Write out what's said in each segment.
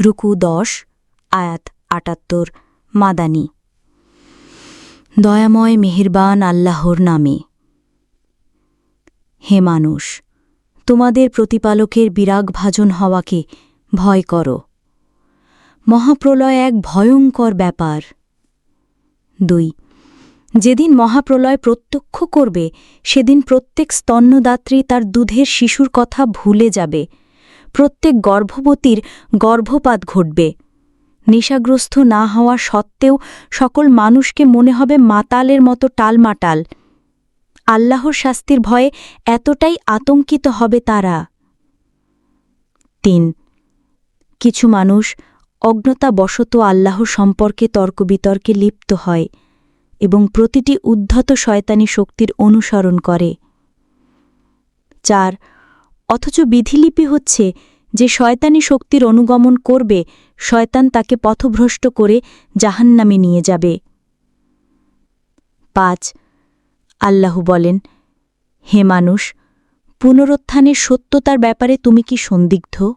রুকু দশ, আয়াত আটাত্তর, মাদানী। দয়াময় মেহেরবান আল্লাহর নামে। হে মানুষ, তোমাদের প্রতিপালকের বিরাগভাজন হওয়াকে ভয় কর। মহাপ্রলয় এক ভয়ঙ্কর ব্যাপার। দুই, যেদিন মহাপ্রলয় প্রত্যক্ষ করবে, সেদিন প্রত্যেক স্তন্যদাত্রী তার দুধের শিশুর কথা ভুলে যাবে। প্রত্যেক গর্ভবতীর গর্ভপাত ঘটবে। নেশাগ্রস্ত না হওয়া সত্ত্বেও সকল মানুষকে মনে হবে মাতালের মতো টালমাটাল। আল্লাহর শাস্তির ভয়ে এতটাই আতঙ্কিত হবে তারা। তিন, কিছু মানুষ অজ্ঞতাবশত আল্লাহ সম্পর্কে তর্কবিতর্কে লিপ্ত হয় এবং প্রতিটি উদ্ধত শয়তানি শক্তির অনুসরণ করে। চার অথচ বিধিলিপি হচ্ছে যে শয়তানি শক্তির অনুগমন করবে, শয়তান তাকে পথভ্রষ্ট করে জাহান্নামে নিয়ে যাবে। পাঁচ, আল্লাহ বলেন, হে মানুষ পুনরুত্থানের সত্যতার ব্যাপারে তুমি কি সন্দিগ্ধ?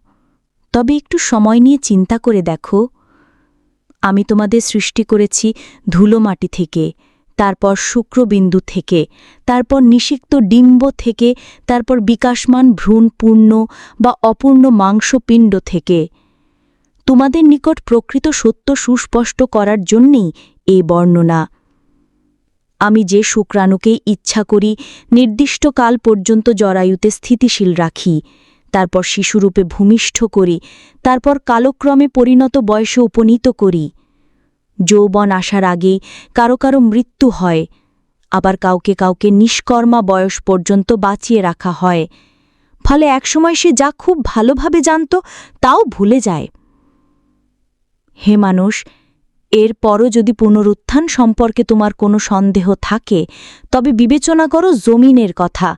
তবে একটু সময় নিয়ে চিন্তা করে দেখো। আমি তোমাদের সৃষ্টি করেছি ধুলো মাটি থেকে। তারপর শুক্রবিন্দু থেকে, তারপর নিষিক্ত ডিম্ব থেকে, তারপর বিকাশমান ভ্রূণ পূর্ণ বা অপূর্ণ মাংসপিণ্ড থেকে। তোমাদের নিকট প্রকৃত সত্য সুস্পষ্ট করার জন্যেই এই বর্ণনা। আমি যে শুক্রাণুকেই ইচ্ছা করি, নির্দিষ্ট কাল পর্যন্ত জরায়ুতে স্থিতিশীল রাখি, তারপর শিশুরূপে ভূমিষ্ঠ করি, তারপর কালক্রমে পরিণত বয়সে উপনীত করি। যৌবন আসার আগেই কারও কারও মৃত্যু হয়, আবার কাউকে কাউকে নিষ্কর্মা বয়স পর্যন্ত বাঁচিয়ে রাখা হয়। ফলে একসময় সে যা খুব ভালোভাবে জানত, তাও ভুলে যায়। হে মানুষ, এরপরও যদি পুনরুত্থান সম্পর্কে তোমার কোনো সন্দেহ থাকে, তবে বিবেচনা করো জমিনের কথা।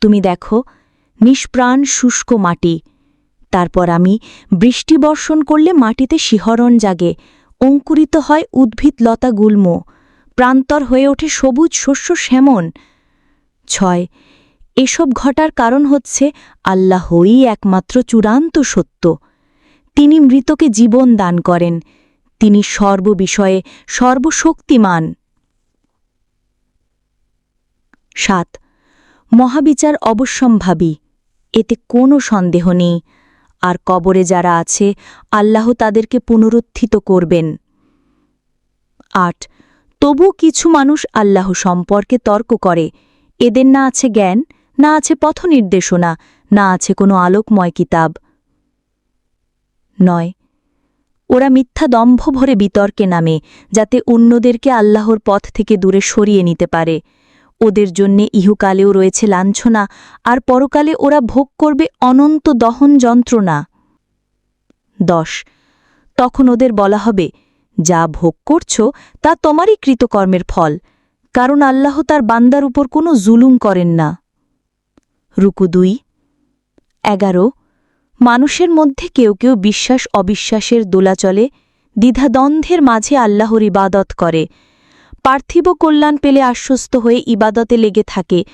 তুমি দেখো, নিষ্প্রাণ শুষ্ক মাটি। তারপর আমি বৃষ্টি বর্ষণ করলে মাটিতে শিহরণ জাগে অঙ্কুরিত হয় উদ্ভিদ লতা গুল্ম। প্রান্তর হয়ে ওঠে সবুজ শস্য শ্যামন। ছয়, এসব ঘটার কারণ হচ্ছে আল্লাহই একমাত্র চূড়ান্ত সত্য। তিনি মৃতকে জীবন দান করেন। তিনি সর্ববিষয়ে সর্বশক্তিমান। সাত, মহাবিচার অবশ্যম্ভাবী। এতে কোনো সন্দেহ নেই। আর কবরে যারা আছে, আল্লাহ তাদেরকে পুনরুত্থিত করবেন। আট, তবু কিছু মানুষ আল্লাহ সম্পর্কে তর্ক করে। এদের না আছে জ্ঞান, না আছে পথনির্দেশনা, না আছে কোনো আলোকময় কিতাব। নয়, ওরা মিথ্যা দম্ভ ভরে বিতর্কে নামে, যাতে অন্যদেরকে আল্লাহর পথ থেকে দূরে সরিয়ে নিতে পারে। ওদের জন্যে ইহুকালেও রয়েছে লাঞ্ছনা, আর পরকালে ওরা ভোগ করবে অনন্ত দহন যন্ত্রণা। দশ। তখন ওদের বলা হবে, যা ভোগ করছ, তা তোমারই কৃতকর্মের ফল, কারণ আল্লাহ তার বান্দার উপর কোনো জুলুম করেন না। রুকু দুই। এগারো। মানুষের মধ্যে কেউ কেউ বিশ্বাস অবিশ্বাসের দোলাচলে, দ্বিধাদ্বন্দ্বের মাঝে আল্লাহর ইবাদত করে। পার্থিব কল্যাণ পেলে আশ্বস্ত হয়ে ইবাদতে লেগে থাকে।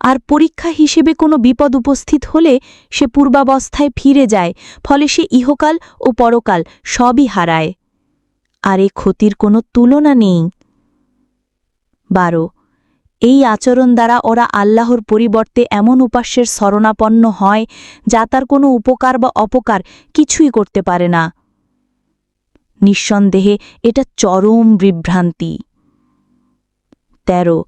আর পরীক্ষা হিসেবে কোনো বিপদ উপস্থিত হলে সে পূর্বাবস্থায় ফিরে যায়, ফলে সে ইহকাল ও পরকাল সবই হারায়। আর এ ক্ষতির কোনো তুলনা নেই। বারো। এই আচরণ দ্বারা ওরা আল্লাহর পরিবর্তে এমন উপাস্যের শরণাপন্ন হয়, যা তার কোনো উপকার বা অপকার কিছুই করতে পারে না। নিঃসন্দেহে এটা চরম বিভ্রান্তি। তেরো।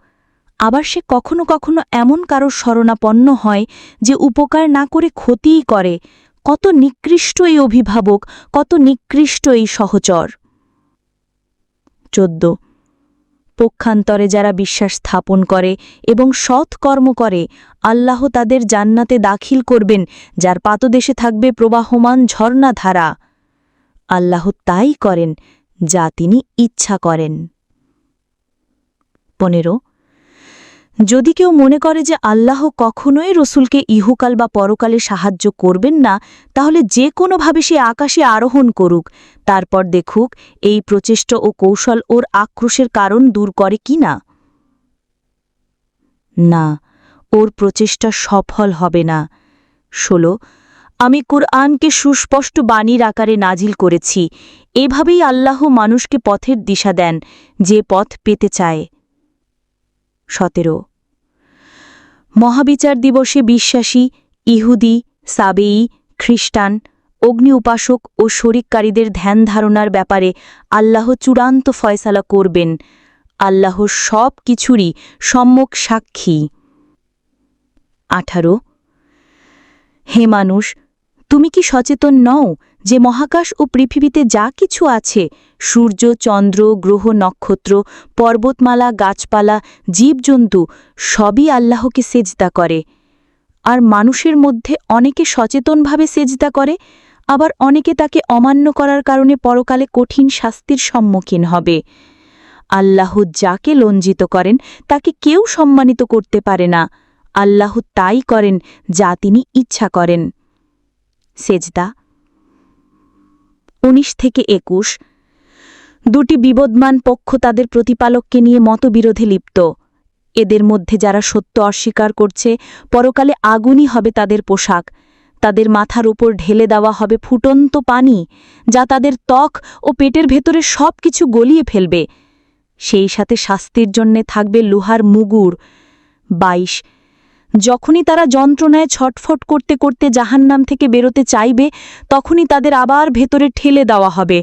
আবার সে কখনো কখনো এমন কারোর শরণাপন্ন হয় যে উপকার না করে ক্ষতিই করে। কত নিকৃষ্ট এই অভিভাবক, কত নিকৃষ্ট এই সহচর। চোদ্দ। পক্ষান্তরে যারা বিশ্বাস স্থাপন করে এবং সৎ কর্ম করে, আল্লাহ তাদের জান্নাতে দাখিল করবেন, যার পাতদেশে থাকবে প্রবাহমান ঝর্ণাধারা। আল্লাহ তাই করেন যা তিনি ইচ্ছা করেন। পনেরো, যদি কেউ মনে করে যে আল্লাহ কখনোই রসুলকে ইহুকাল বা পরকালে সাহায্য করবেন না, তাহলে যে কোনোভাবে সে আকাশে আরোহণ করুক, তারপর দেখুক এই প্রচেষ্ট ও কৌশল ওর আক্রোশের কারণ দূর করে কি না? না, ওর প্রচেষ্টা সফল হবে না। ষোলো, আমি কুরআনকে সুস্পষ্ট বাণীর আকারে নাজিল করেছি। এভাবেই আল্লাহ মানুষকে পথের দিশা দেন, যে পথ পেতে চায়। সতেরো। মহাবিচার দিবসে বিশ্বাসী, ইহুদি, সাবেই, খ্রিস্টান, অগ্নি উপাসক ও শরিককারীদের ধ্যান ধারণার ব্যাপারে আল্লাহ চূড়ান্ত ফয়সালা করবেন। আল্লাহ সব কিছুরই সম্যক সাক্ষী। আঠারো। হে মানুষ, তুমি কি সচেতন নও যে মহাকাশ ও পৃথিবীতে যা কিছু আছে সূর্য, চন্দ্র, গ্রহ, নক্ষত্র, পর্বতমালা, গাছপালা, জীবজন্তু সবই আল্লাহকে সেজদা করে। আর মানুষের মধ্যে অনেকে সচেতনভাবে সেজদা করে, আবার অনেকে তাকে অমান্য করার কারণে পরকালে কঠিন শাস্তির সম্মুখীন হবে। আল্লাহ যাকে লঞ্জিত করেন, তাকে কেউ সম্মানিত করতে পারে না। আল্লাহ তাই করেন যা তিনি ইচ্ছা করেন। সেজদা উনিশ থেকে একুশ দুটি বিবদমান পক্ষ তাদের প্রতিপালককে নিয়ে মতবিরোধে লিপ্ত। এদের মধ্যে যারা সত্য অস্বীকার করছে, পরকালে আগুনই হবে তাদের পোশাক। তাদের মাথার উপর ঢেলে দেওয়া হবে ফুটন্ত পানি, যা তাদের ত্বক ও পেটের ভেতরে সব কিছু গলিয়ে ফেলবে। সেই সাথে শাস্তির জন্যে থাকবে লোহার মুগুর। বাইশ, যখনই তারা যন্ত্রণায় ছটফট করতে করতে জাহান্নাম থেকে বেরোতে চাইবে, তখনই তাদের আবার ভেতরে ঠেলে দেওয়া হবে।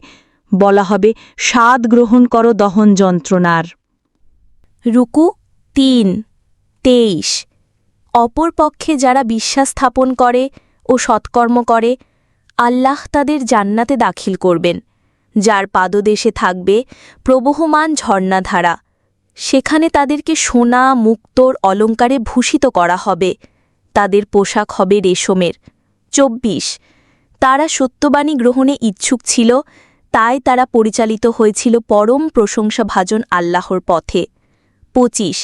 বলা হবে, স্বাদ গ্রহণ করো দহন যন্ত্রণার। রুকু, তিন, তেইশ। অপর পক্ষে যারা বিশ্বাস স্থাপন করে ও সৎকর্ম করে, আল্লাহ তাদের জান্নাতে দাখিল করবেন। যার পাদদেশে থাকবে প্রবহমান ঝর্ণাধারা। সেখানে তাদেরকে সোনা, মুক্তোর অলঙ্কারে ভূষিত করা হবে। তাদের পোশাক হবে রেশমের। চব্বিশ। তারা সত্যবাণী গ্রহণে ইচ্ছুক ছিল তাই তারা পরিচালিত হয়েছিল পরম প্রশংসাভাজন আল্লাহর পথে। পঁচিশ,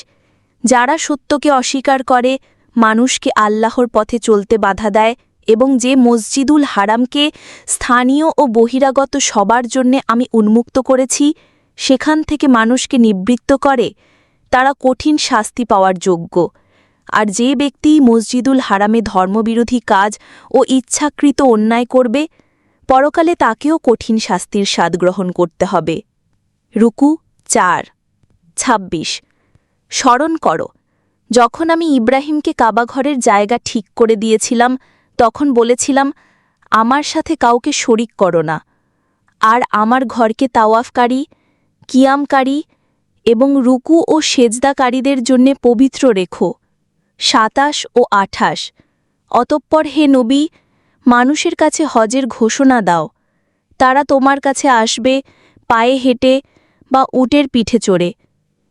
যারা সত্যকে অস্বীকার করে, মানুষকে আল্লাহর পথে চলতে বাধা দেয় এবং যে মসজিদুল হারামকে স্থানীয় ও বহিরাগত সবার জন্যে আমি উন্মুক্ত করেছি, সেখান থেকে মানুষকে নিবৃত্ত করে, তারা কঠিন শাস্তি পাওয়ার যোগ্য। আর যে ব্যক্তি মসজিদুল হারামে ধর্মবিরোধী কাজ ও ইচ্ছাকৃত অন্যায় করবে পরকালে তাকেও কঠিন শাস্তির স্বাদ গ্রহণ করতে হবে। রুকু চার। ২৬ স্মরণ করো, যখন আমি ইব্রাহিমকে কাবাঘরের জায়গা ঠিক করে দিয়েছিলাম, তখন বলেছিলাম, আমার সাথে কাউকে শরিক করো না। আর আমার ঘরকে তাওয়াফকারী, কিয়ামকারী এবং রুকু ও সেজদাকারীদের জন্যে পবিত্র রেখো। সাতাশ ও আঠাশ। অতঃপর হে নবী মানুষের কাছে হজের ঘোষণা দাও। তারা তোমার কাছে আসবে, পায়ে হেঁটে বা উটের পিঠে চড়ে।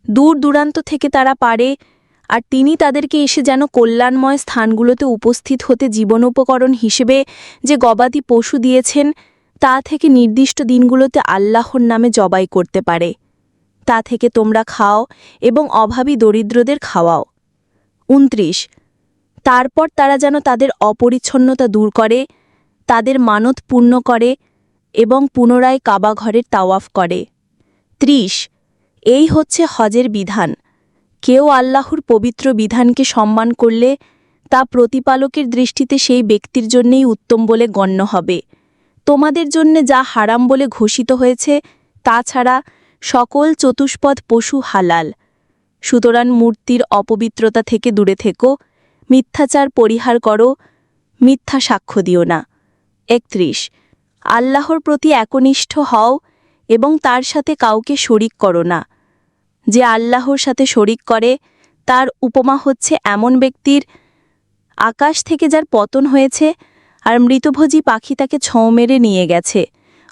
দূর দূরান্ত থেকে তারা পারে, আর তিনি তাদেরকে এসে যেন কল্যাণময় স্থানগুলোতে উপস্থিত হতে জীবনোপকরণ হিসেবে যে গবাদি পশু দিয়েছেন, তা থেকে নির্দিষ্ট দিনগুলোতে আল্লাহর নামে জবাই করতে পারে। তা থেকে তোমরা খাও এবং অভাবী দরিদ্রদের খাওয়াও। উনত্রিশ তারপর তারা যেন তাদের অপরিচ্ছন্নতা দূর করে, তাদের মানত পূর্ণ করে এবং পুনরায় কাবাঘরের তাওয়াফ করে। ত্রিশ, এই হচ্ছে হজের বিধান। কেউ আল্লাহর পবিত্র বিধানকে সম্মান করলে তা প্রতিপালকের দৃষ্টিতে সেই ব্যক্তির জন্যেই উত্তম বলে গণ্য হবে। তোমাদের জন্যে যা হারাম বলে ঘোষিত হয়েছে তাছাড়া সকল চতুষ্পদ পশু হালাল। সুতরাং মূর্তির অপবিত্রতা থেকে দূরে থেকো। মিথ্যাচার পরিহার করো, মিথ্যা সাক্ষ্য দিও না। একত্রিশ, আল্লাহর প্রতি একনিষ্ঠ হও এবং তার সাথে কাউকে শরিক করো না। যে আল্লাহর সাথে শরিক করে, তার উপমা হচ্ছে এমন ব্যক্তির, আকাশ থেকে যার পতন হয়েছে আর মৃতভোজী পাখি তাকে ছৌ মেরে নিয়ে গেছে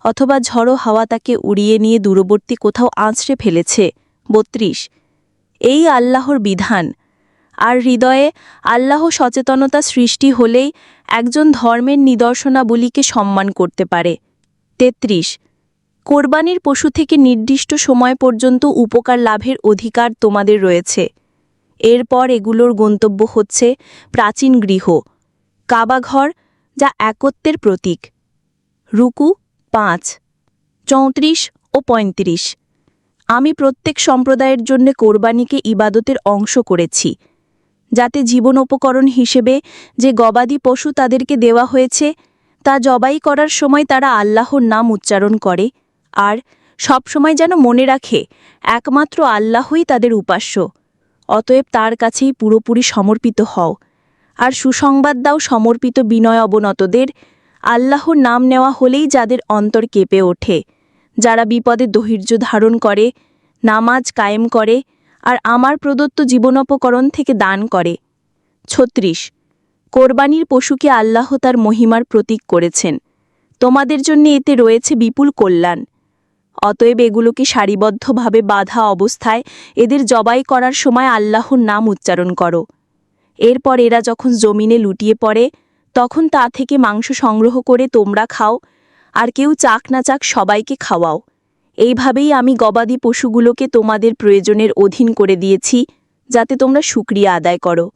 অথবা ঝড়ো হাওয়া তাকে উড়িয়ে নিয়ে দূরবর্তী কোথাও আঁচড়ে ফেলেছে। বত্রিশ, এই আল্লাহর বিধান আর হৃদয়ে আল্লাহ সচেতনতা সৃষ্টি হলেই একজন ধর্মের নিদর্শনাবলীকে সম্মান করতে পারে। তেত্রিশ। কোরবানির পশু থেকে নির্দিষ্ট সময় পর্যন্ত উপকার লাভের অধিকার তোমাদের রয়েছে। এরপর এগুলোর গন্তব্য হচ্ছে প্রাচীন গৃহ, কাবাঘর, যা একত্বের প্রতীক। রুকু, পাঁচ। চৌত্রিশ ও পঁয়ত্রিশ। আমি প্রত্যেক সম্প্রদায়ের জন্য কোরবানিকে ইবাদতের অংশ করেছি। যাতে জীবনোপকরণ হিসেবে যে গবাদি পশু তাদেরকে দেওয়া হয়েছে, তা জবাই করার সময় তারা আল্লাহর নাম উচ্চারণ করে। আর সবসময় যেন মনে রাখে, একমাত্র আল্লাহই তাদের উপাস্য। অতএব তার কাছেই পুরোপুরি সমর্পিত হও। আর সুসংবাদ দাও সমর্পিত বিনয় অবনতদের। আল্লাহর নাম নেওয়া হলেই যাদের অন্তর কেঁপে ওঠে। যারা বিপদে দহির্য ধারণ করে, নামাজ কায়েম করে আর আমার প্রদত্ত জীবনোপকরণ থেকে দান করে। ছত্রিশ। কোরবানির পশুকে আল্লাহ তার মহিমার প্রতীক করেছেন। তোমাদের জন্য এতে রয়েছে বিপুল কল্যাণ। অতএব এগুলোকে সারিবদ্ধভাবে বাধা অবস্থায় এদের জবাই করার সময় আল্লাহর নাম উচ্চারণ করো। এরপর এরা যখন জমিনে লুটিয়ে পড়ে, তখন তা থেকে মাংস সংগ্রহ করে তোমরা খাও, আর কেউ চাক না চাক সবাইকে খাওয়াও। এইভাবেই আমি গবাদি পশুগুলোকে তোমাদের প্রয়োজনের অধীন করে দিয়েছি, যাতে তোমরা সুক্রিয়া আদায় করো।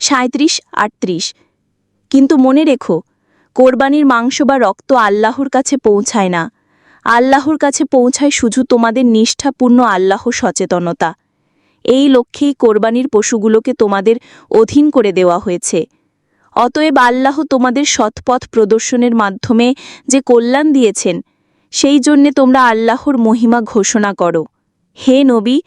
সাঁত্রিশ আটত্রিশ। কিন্তু মনে রেখো, কোরবানির মাংস বা রক্ত আল্লাহর কাছে পৌঁছায় না। আল্লাহর কাছে পৌঁছায় শুধু তোমাদের নিষ্ঠাপূর্ণ আল্লাহ সচেতনতা। এই লক্ষ্যেই কোরবানির পশুগুলোকে তোমাদের অধীন করে দেওয়া হয়েছে। অতএব আল্লাহ তোমাদের সৎপথ প্রদর্শনের মাধ্যমে যে কল্যাণ দিয়েছেন সেই জন্যে তোমরা আল্লাহর মহিমা ঘোষণা করো। হে নবী,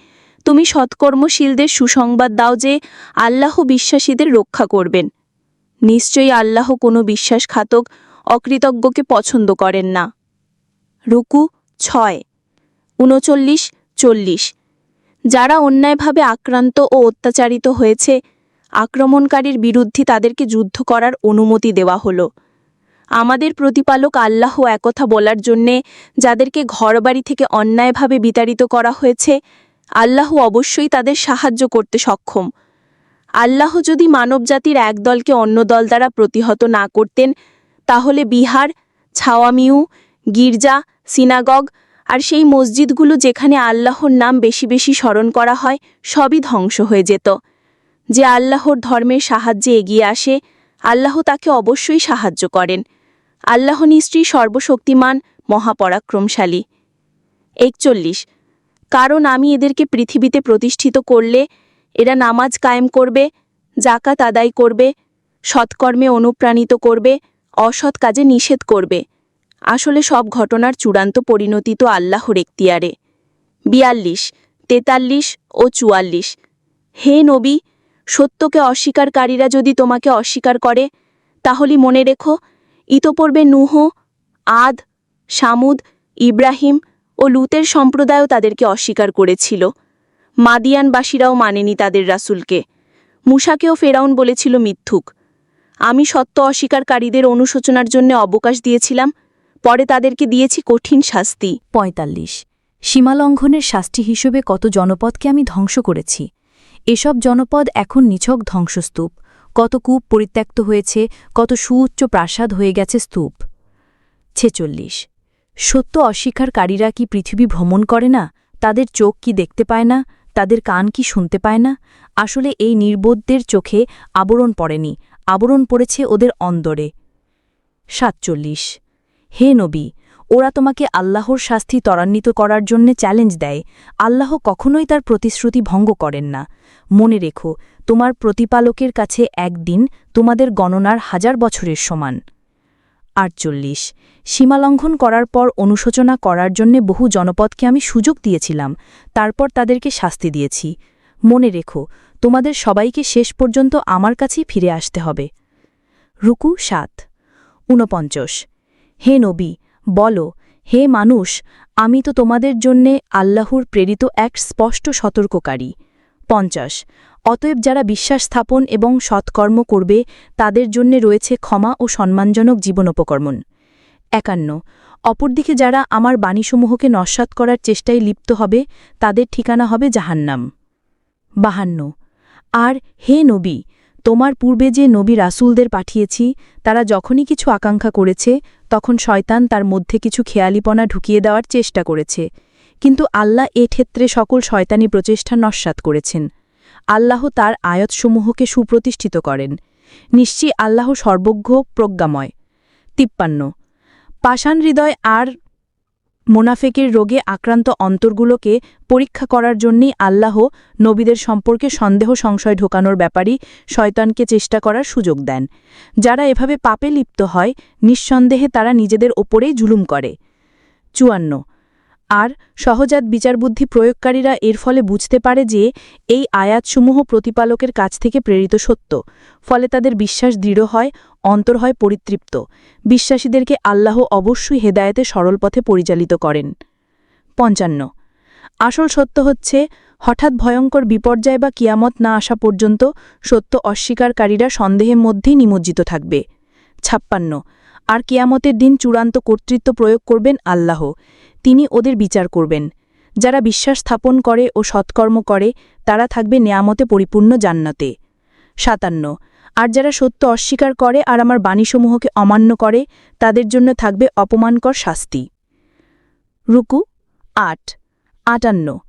তুমি সৎকর্মশীলদের সুসংবাদ দাও যে আল্লাহ বিশ্বাসীদের রক্ষা করবেন। নিশ্চয়ই আল্লাহ কোনো বিশ্বাসঘাতক অকৃতজ্ঞকে পছন্দ করেন না। রুকু ছয়, উনচল্লিশ, চল্লিশ। যারা অন্যায়ভাবে আক্রান্ত ও অত্যাচারিত হয়েছে, আক্রমণকারীর বিরুদ্ধে তাদেরকে যুদ্ধ করার অনুমতি দেওয়া হলো। আমাদের প্রতিপালক আল্লাহ একথা বলার জন্যে যাদেরকে ঘরবাড়ি থেকে অন্যায়ভাবে বিতাড়িত করা হয়েছে আল্লাহ অবশ্যই তাদের সাহায্য করতে সক্ষম। আল্লাহ যদি মানবজাতির এক দলকে অন্য দল দ্বারা প্রতিহত না করতেন, তাহলে বিহার, ছাওয়ামিউ, গির্জা, সিনাগগ আর সেই মসজিদগুলো যেখানে আল্লাহর নাম বেশি বেশি স্মরণ করা হয়, সবই ধ্বংস হয়ে যেত। যে আল্লাহর ধর্মের সাহায্যে এগিয়ে আসে, আল্লাহ তাকে অবশ্যই সাহায্য করেন। আল্লাহ নিশ্চয়ই সর্বশক্তিমান, মহাপরাক্রমশালী। একচল্লিশ। কারণ আমি এদেরকে পৃথিবীতে প্রতিষ্ঠিত করলে এরা নামাজ কায়েম করবে জাকাত আদায় করবে, সৎকর্মে অনুপ্রাণিত করবে, অসৎ কাজে নিষেধ করবে। আসলে সব ঘটনার চূড়ান্ত পরিণতি তো আল্লাহর এখতিয়ারে। বিয়াল্লিশ, তেতাল্লিশ ও চুয়াল্লিশ। হে নবী, সত্যকে অস্বীকারীরা যদি তোমাকে অস্বীকার করে, তাহলে মনে রেখো ইতোপূর্বে নুহ, আদ, সামুদ, ইব্রাহিম ও লুতের সম্প্রদায়ও তাদেরকে অস্বীকার করেছিল। মাদিয়ানবাসীরাও মানেনি তাদের রাসুলকে। মুসাকেও ফেরাউন বলেছিল, মিথ্যুক। আমি সত্য অস্বীকারীদের অনুশোচনার জন্য অবকাশ দিয়েছিলাম, পরে তাদেরকে দিয়েছি কঠিন শাস্তি। পঁয়তাল্লিশ। সীমালঙ্ঘনের শাস্তি হিসেবে কত জনপদকে আমি ধ্বংস করেছি? এসব জনপদ এখন নিছক ধ্বংসস্তূপ। কত কূপ পরিত্যক্ত হয়েছে, কত সুউচ্চ প্রাসাদ হয়ে গেছে স্তূপ। ছেচল্লিশ। সত্য অস্বীকারীরা কি পৃথিবী ভ্রমণ করে না? তাদের চোখ কি দেখতে পায় না? তাদের কান কি শুনতে পায় না? আসলে এই নির্বোধদের চোখে আবরণ পড়েনি, আবরণ পড়েছে ওদের অন্দরে। সাতচল্লিশ। হে নবী, ওরা তোমাকে আল্লাহর শাস্তি ত্বরান্বিত করার জন্য চ্যালেঞ্জ দেয়। আল্লাহ কখনোই তার প্রতিশ্রুতি ভঙ্গ করেন না। মনে রেখো তোমার প্রতিপালকের কাছে একদিন তোমাদের গণনার হাজার বছরের সমান। আটচল্লিশ। সীমালঙ্ঘন করার পর অনুশোচনা করার জন্য বহু জনপদকে আমি সুযোগ দিয়েছিলাম, তারপর তাদেরকে শাস্তি দিয়েছি। মনে রেখো, তোমাদের সবাইকে শেষ পর্যন্ত আমার কাছেই ফিরে আসতে হবে। রুকু সাত। ঊনপঞ্চশ। হে নবী, বলো, হে মানুষ, আমি তো তোমাদের জন্যে আল্লাহর প্রেরিত এক স্পষ্ট সতর্ককারী। পঞ্চাশ। অতএব যারা বিশ্বাস স্থাপন এবং সৎকর্ম করবে, তাদের জন্যে রয়েছে ক্ষমা ও সম্মানজনক জীবনোপকর্মণ একান্ন। অপরদিকে যারা আমার বাণীসমূহকে নস্বাত করার চেষ্টায় লিপ্ত হবে, তাদের ঠিকানা হবে জাহান্নাম। বাহান্ন। আর হে নবী, তোমার পূর্বে যে নবী রাসূলদের পাঠিয়েছি, তারা যখনই কিছু আকাঙ্ক্ষা করেছে, তখন শয়তান তার মধ্যে কিছু খেয়ালিপনা ঢুকিয়ে দেওয়ার চেষ্টা করেছে। কিন্তু আল্লাহ এ ক্ষেত্রে সকল শয়তানি প্রচেষ্টা নস্বাত করেছেন। আল্লাহ তার আয়তসমূহকে সুপ্রতিষ্ঠিত করেন। নিশ্চয়ই আল্লাহ সর্বজ্ঞ, প্রজ্ঞাময়। তিপ্পান্ন। পাষাণ হৃদয় আর মোনাফেকের রোগে আক্রান্ত অন্তরগুলোকে পরীক্ষা করার জন্যই আল্লাহ নবীদের সম্পর্কে সন্দেহ সংশয় ঢোকানোর ব্যাপারই শয়তানকে চেষ্টা করার সুযোগ দেন। যারা এভাবে পাপে লিপ্ত হয়, নিঃসন্দেহে তারা নিজেদের ওপরেই জুলুম করে। চুয়ান্ন। আর সহজাত বিচারবুদ্ধি প্রয়োগকারীরা এর ফলে বুঝতে পারে যে এই আয়াতসমূহ প্রতিপালকের কাছ থেকে প্রেরিত সত্য, ফলে তাদের বিশ্বাস দৃঢ় হয়, অন্তর হয় পরিতৃপ্ত। বিশ্বাসীদেরকে আল্লাহ অবশ্যই হেদায়েতে সরল পথে পরিচালিত করেন। পঞ্চান্ন। আসল সত্য হচ্ছে, হঠাৎ ভয়ঙ্কর বিপর্যয় বা কিয়ামত না আসা পর্যন্ত সত্য অস্বীকারীরা সন্দেহের মধ্যেই নিমজ্জিত থাকবে। ছাপ্পান্ন। আর কিয়ামতের দিন চূড়ান্ত কর্তৃত্ব প্রয়োগ করবেন আল্লাহ। তিনি ওদের বিচার করবেন। যারা বিশ্বাস স্থাপন করে ও সৎকর্ম করে, তারা থাকবে নেয়ামতে পরিপূর্ণ জান্নাতে। সাতান্ন। আর যারা সত্য অস্বীকার করে আর আমার বাণীসমূহকে অমান্য করে, তাদের জন্য থাকবে অপমানকর শাস্তি। রুকু। আট। আটান্ন।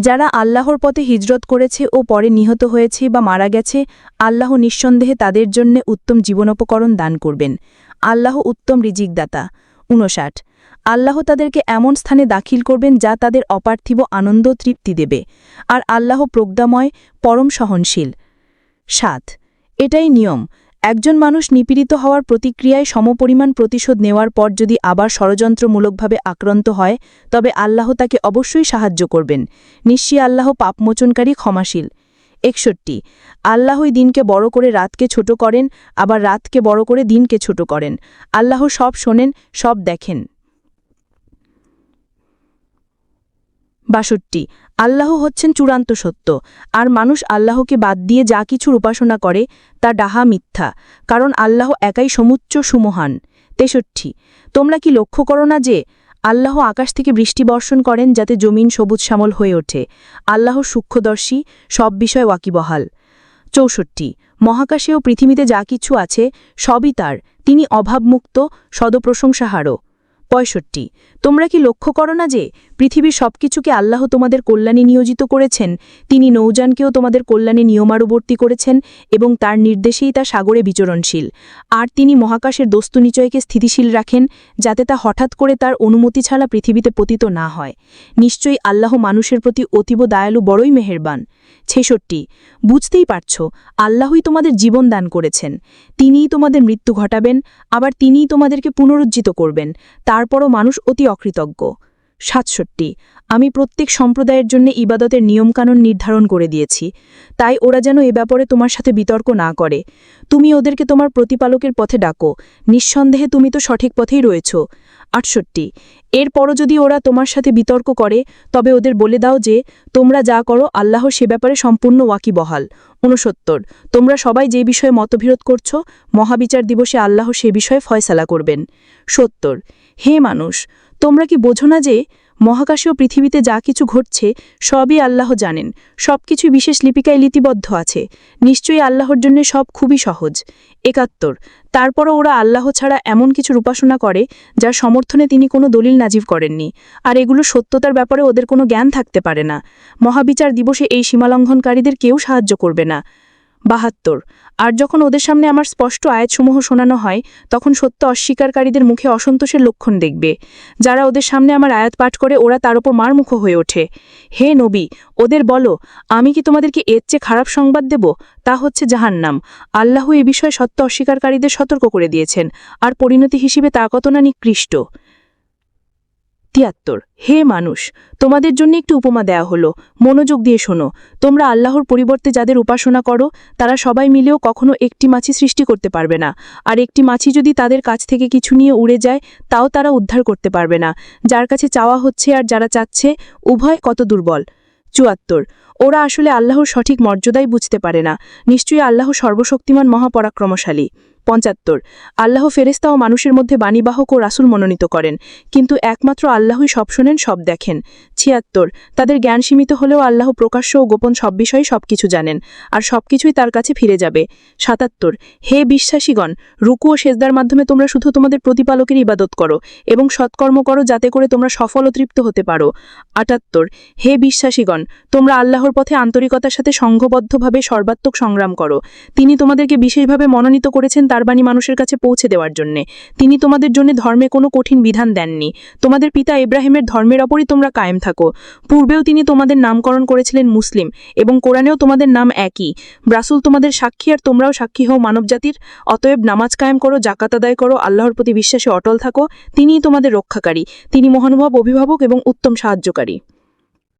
যারা আল্লাহর পথে হিজরত করেছে ও পরে নিহত হয়েছে বা মারা গেছে, আল্লাহ নিঃসন্দেহে তাদের জন্যে উত্তম জীবনোপকরণ দান করবেন। আল্লাহ উত্তম রিজিকদাতা। উনষাট আল্লাহ তাদেরকে এমন স্থানে দাখিল করবেন যা তাদের অপার্থিব আনন্দ তৃপ্তি দেবে, আর আল্লাহ প্রজ্ঞাময়, পরম সহনশীল। সাত, এটাই নিয়ম। একজন মানুষ নিপীড়িত হওয়ার প্রতিক্রিয়ায় সমপরিমাণ প্রতিশোধ নেওয়ার পর যদি আবার ষড়যন্ত্রমূলকভাবে আক্রান্ত হয়, তবে আল্লাহ তাকে অবশ্যই সাহায্য করবেন। নিশ্চয়ই আল্লাহ পাপমোচনকারী, ক্ষমাশীল। একষট্টি, আল্লাহই দিনকে বড় করে রাতকে ছোট করেন, আবার রাতকে বড় করে দিনকে ছোট করেন। আল্লাহ সব শোনেন, সব দেখেন। বাষট্টি, আল্লাহ হচ্ছেন চূড়ান্ত সত্য, আর মানুষ আল্লাহকে বাদ দিয়ে যা কিছুর উপাসনা করে, তা ডাহা মিথ্যা, কারণ আল্লাহ একাই সমুচ্চ সুমহান। তেষট্টি, তোমরা কি লক্ষ্য করো না যে, আল্লাহ আকাশ থেকে বৃষ্টি বর্ষণ করেন যাতে জমিন সবুজ শ্যামল হয়ে ওঠে, আল্লাহ সূক্ষ্মদর্শী, সব বিষয় ওয়াকিবহাল। চৌষট্টি, মহাকাশে ও পৃথিবীতে যা কিছু আছে, সবই তার, তিনি অভাবমুক্ত, সদপ্রশংসাহারও। পঁয়ষট্টি। তোমরা কি লক্ষ্য করো না যে, পৃথিবীর সবকিছুকে আল্লাহ তোমাদের কল্যাণে নিয়োজিত করেছেন, তিনি নৌযানকেও তোমাদের কল্যাণে নিয়মারুবর্তী করেছেন, এবং তার নির্দেশেই তা সাগরে বিচরণশীল। আর তিনি মহাকাশের দস্তু নিচয়কে স্থিতিশীল রাখেন, যাতে তা হঠাৎ করে তার অনুমতি ছাড়া পৃথিবীতে পতিত না হয়। নিশ্চয়ই আল্লাহ মানুষের প্রতি অতীব দয়ালু বড়ই মেহেরবান। ছেষট্টি। বুঝতেই পারছ, আল্লাহই তোমাদের জীবন দান করেছেন। তিনিই তোমাদের মৃত্যু ঘটাবেন, আবার তিনিই তোমাদেরকে পুনরুজ্জিত করবেন। তারপরও মানুষ অতি অকৃতজ্ঞ। সাতষট্টি, আমি প্রত্যেক সম্প্রদায়ের জন্য ইবাদতের নিয়মকানুন নির্ধারণ করে দিয়েছি। তাই ওরা যেন এ ব্যাপারে তোমার সাথে বিতর্ক না করে। তুমি ওদেরকে তোমার প্রতিপালকের পথে ডাকো। নিঃসন্দেহে তুমি তো সঠিক পথেই রয়েছ। আটষট্টি। এরপরও যদি ওরা তোমার সাথে বিতর্ক করে, তবে ওদের বলে দাও যে, তোমরা যা করো আল্লাহ সে ব্যাপারে সম্পূর্ণ ওয়াকিবহাল। উনসত্তর তোমরা সবাই যে বিষয়ে মতবিরোধ করছ, মহাবিচার দিবসে আল্লাহ সে বিষয়ে ফয়সালা করবেন। সত্তর। হে মানুষ, তোমরা কি বোঝো না যে মহাকাশীয় পৃথিবীতে যা কিছু ঘটছে, সবই আল্লাহ জানেন। সব কিছুই বিশেষ লিপিকায় লিপিবদ্ধ আছে। নিশ্চয়ই আল্লাহর জন্য সব খুবই সহজ। একাত্তর। তারপরও ওরা আল্লাহ ছাড়া এমন কিছুর উপাসনা করে, যার সমর্থনে তিনি কোনো দলিল নাজিব করেননি। আর এগুলো সত্যতার ব্যাপারে ওদের কোনো জ্ঞান থাকতে পারে না। মহাবিচার দিবসে এই সীমালঙ্ঘনকারীদের কেউ সাহায্য করবে না। বাহাত্তর। আর যখন ওদের সামনে আমার স্পষ্ট আয়াতসমূহ শোনানো হয়, তখন সত্য অস্বীকারীদের মুখে অসন্তোষের লক্ষণ দেখবে। যারা ওদের সামনে আমার আয়াত পাঠ করে, ওরা তার ওপর মারমুখ হয়ে ওঠে। হে নবী, ওদের বলো, আমি কি তোমাদেরকে এর চেয়ে খারাপ সংবাদ দেব? তা হচ্ছে জাহান্নাম। আল্লাহ এ বিষয়ে সত্য অস্বীকারীদের সতর্ক করে দিয়েছেন, আর পরিণতি হিসেবে তা কত না নিকৃষ্ট। তিয়াত্তর। হে মানুষ, তোমাদের জন্য একটি উপমা দেয়া হলো। মনোযোগ দিয়ে শোনো। তোমরা আল্লাহর পরিবর্তে যাদের উপাসনা করো, তারা সবাই মিলেও কখনো একটি মাছি সৃষ্টি করতে পারবে না। আর একটি মাছি যদি তাদের কাছ থেকে কিছু নিয়ে উড়ে যায়, তাও তারা উদ্ধার করতে পারবে না। যার কাছে চাওয়া হচ্ছে আর যারা চাচ্ছে, উভয় কত দুর্বল। চুয়াত্তর। ওরা আসলে আল্লাহর সঠিক মর্যাদাই বুঝতে পারে না। নিশ্চয়ই আল্লাহ সর্বশক্তিমান মহাপরাক্রমশালী। পঁচাত্তর আল্লাহ ফেরেস্তা ও মানুষের মধ্যে বাণীবাহক ও রাসুল মনোনীত করেন। কিন্তু একমাত্র আল্লাহই সব শোনেন, সব দেখেন। ছিয়াত্তর। তাদের জ্ঞান সীমিত হলেও আল্লাহ প্রকাশ্য ও গোপন সব বিষয়ে সবকিছু জানেন, আর সবকিছুই তার কাছে ফিরে যাবে। সাতাত্তর। হে বিশ্বাসীগণ, রুকু ও সেজদার মাধ্যমে তোমরা শুধু তোমাদের প্রতিপালকের ইবাদত করো এবং সৎকর্ম করো যাতে করে তোমরা সফল ও তৃপ্ত হতে পারো। আটাত্তর। হে বিশ্বাসীগণ, তোমরা আল্লাহর পথে আন্তরিকতার সাথে সংঘবদ্ধভাবে সর্বাত্মক সংগ্রাম করো। তিনি তোমাদেরকে বিশেষভাবে মনোনীত করেছেন তার বাণী মানুষের কাছে পৌঁছে দেওয়ার জন্যে। তিনি তোমাদের জন্য ধর্মে কোনো কঠিন বিধান দেননি। তোমাদের পিতা ইব্রাহিমের ধর্মের ওপরই তোমরা কায়েম থাকো। পূর্বেও তিনি তোমাদের নামকরণ করেছিলেন মুসলিম এবং কোরআনেও তোমাদের নাম একই। ব্রাসুল তোমাদের সাক্ষী আর তোমরাও সাক্ষী হও মানবজাতির। অতএব নামাজ কায়েম করো জাকাত আদায় করো, আল্লাহর প্রতি বিশ্বাসে অটল থাকো। তিনিই তোমাদের রক্ষাকারী। তিনি মহানুভব, অভিভাবক এবং উত্তম সাহায্যকারী।